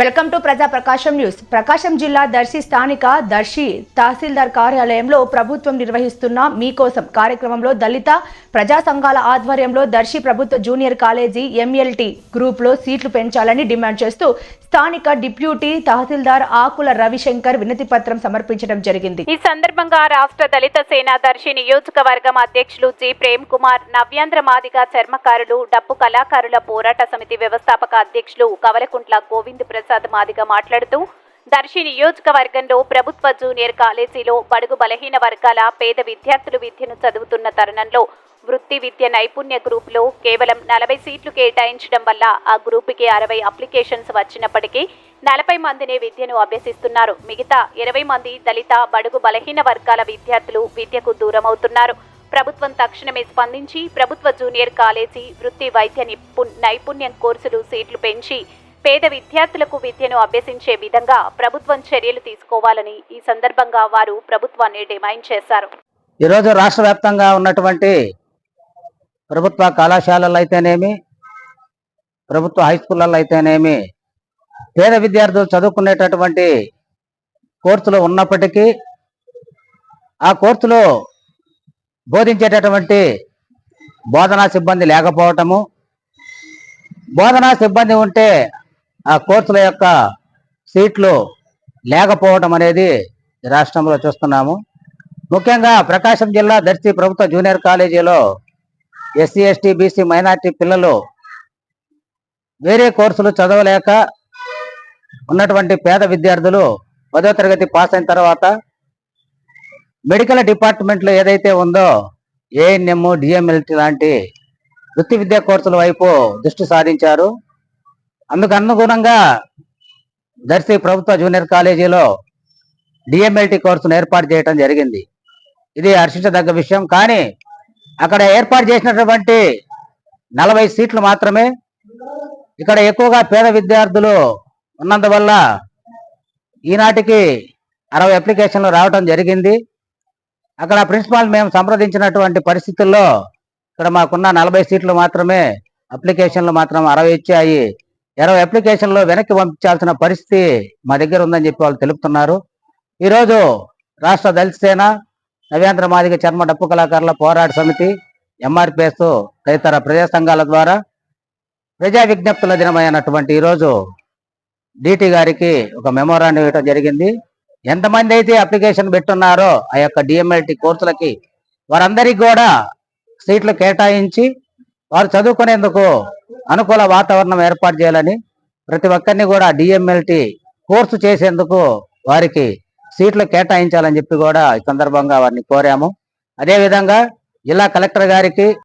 Welcome to ప్రజా ప్రకాశం news. ప్రకాశం జిల్లా దర్శి స్థానిక దర్శి తహసీల్దార్ కార్యాలయంలో ప్రభుత్వం నిర్వహిస్తున్న మీకోసం కార్యక్రమంలో దళిత ప్రజా సంఘాల ఆధ్వర్యంలో దర్శి ప్రభుత్వ జూనియర్ కాలేజీ ఎంఎల్టీ గ్రూప్లో సీట్లు పెంచాలని డిమాండ్ చేస్తూ స్థానిక డిప్యూటీ తహసీల్దార్ ఆకుల రవిశంకర్ వినతి పత్రం సమర్పించడం జరిగింది. ఈ సందర్భంగా రాష్ట్ర దళిత సేనా దర్శి నియోజకవర్గం అధ్యక్షులు జి. ప్రేమ్ కుమార్ నవ్యాంధ్ర మాదిగ చర్మకారులు డప్పు కళాకారుల పోరాట సమితి వ్యవస్థాపక అధ్యక్షులు కవలకుంట్ల గోవింద్ ప్రసాద్ మాదిగ మాట్లాడుతూ దర్శి నియోజకవర్గంలో ప్రభుత్వ జూనియర్ కాలేజీలో బడుగు బలహీన వర్గాల పేద విద్యార్థులు విద్యను చదువుతున్న తరుణంలో వృత్తి విద్య నైపుణ్య గ్రూపులో కేవలం నలభై సీట్లు కేటాయించడం వల్ల ఆ గ్రూపుకి అరవై అప్లికేషన్స్ వచ్చినప్పటికీ నలభై మందినే విద్యను అభ్యసిస్తున్నారు. మిగతా ఇరవై మంది దళిత బడుగు బలహీన వర్గాల విద్యార్థులు విద్యకు దూరం అవుతున్నారు ప్రభుత్వం తక్షణమే స్పందించి ప్రభుత్వ జూనియర్ కాలేజీ వృత్తి వైద్య నిపుణ్ నైపుణ్యం కోర్సులు సీట్లు పెంచి పేద విద్యార్థులకు విద్యను అభ్యసించే విధంగా ప్రభుత్వం చర్యలు తీసుకోవాలని ఈ సందర్భంగా వారు ప్రభుత్వాన్ని డిమాండ్ చేశారు. ఈరోజు రాష్ట్ర వ్యాప్తంగా ఉన్నటువంటి ప్రభుత్వ కళాశాలలు అయితేనేమి ప్రభుత్వ హై స్కూళ్ళల్లో అయితేనేమి పేద విద్యార్థులు చదువుకునేటటువంటి కోర్సులు ఉన్నప్పటికీ ఆ కోర్సులో బోధించేటటువంటి బోధనా సిబ్బంది లేకపోవటము. బోధనా సిబ్బంది ఉంటే ఆ కోర్సుల యొక్క సీట్లు లేకపోవడం అనేది రాష్ట్రంలో చూస్తున్నాము. ముఖ్యంగా ప్రకాశం జిల్లా దర్శి ప్రభుత్వ జూనియర్ కాలేజీలో ఎస్సీ ఎస్టీ బీసీ మైనార్టీ పిల్లలు వేరే కోర్సులు చదవలేక ఉన్నటువంటి పేద విద్యార్థులు పదో తరగతి పాస్ అయిన తర్వాత మెడికల్ డిపార్ట్మెంట్లో ఏదైతే ఉందో ఏఎన్ఎం డిఎంఎల్టీ లాంటి వృత్తి విద్యా కోర్సుల వైపు దృష్టి సారించారు. అందుకు అనుగుణంగా దర్శి ప్రభుత్వ జూనియర్ కాలేజీలో డిఎంఎల్టీ కోర్సును ఏర్పాటు చేయడం జరిగింది. ఇది హర్షించదగ్గ విషయం. కానీ అక్కడ ఏర్పాటు చేసినటువంటి నలభై సీట్లు మాత్రమే ఇక్కడ ఎక్కువగా పేద విద్యార్థులు ఉన్నందువల్ల ఈనాటికి అరవై అప్లికేషన్లు రావడం జరిగింది. అక్కడ ప్రిన్సిపాల్ మేము సంప్రదించినటువంటి పరిస్థితుల్లో ఇక్కడ మాకున్న నలభై సీట్లు మాత్రమే అప్లికేషన్లు మాత్రం అరవై ఇచ్చాయి. ఇరవై అప్లికేషన్లు వెనక్కి పంపించాల్సిన పరిస్థితి మా దగ్గర ఉందని చెప్పి వాళ్ళు తెలుపుతున్నారు. ఈరోజు రాష్ట్ర దళిత సేన నవ్యాంధ్ర మాదిగ చర్మ డప్పు కళాకారుల పోరాట సమితి ఎంఆర్పిఎస్ తదితర ప్రజా సంఘాల ద్వారా ప్రజా విజ్ఞప్తుల దినమైనటువంటి ఈరోజు డిటి గారికి ఒక మెమోరాండం ఇవ్వడం జరిగింది. ఎంతమంది అయితే అప్లికేషన్ పెట్టున్నారో ఆ యొక్క డిఎంఎల్టీ కోర్సులకి వారందరికీ కూడా సీట్లు కేటాయించి వారు చదువుకునేందుకు అనుకూల వాతావరణం ఏర్పాటు చేయాలని ప్రతి ఒక్కరిని కూడా డిఎంఎల్టీ కోర్సు చేసేందుకు వారికి సీట్లు కేటాయించాలని చెప్పి కూడా ఈ సందర్భంగా వారిని కోరాము. అదేవిధంగా జిల్లా కలెక్టర్ గారికి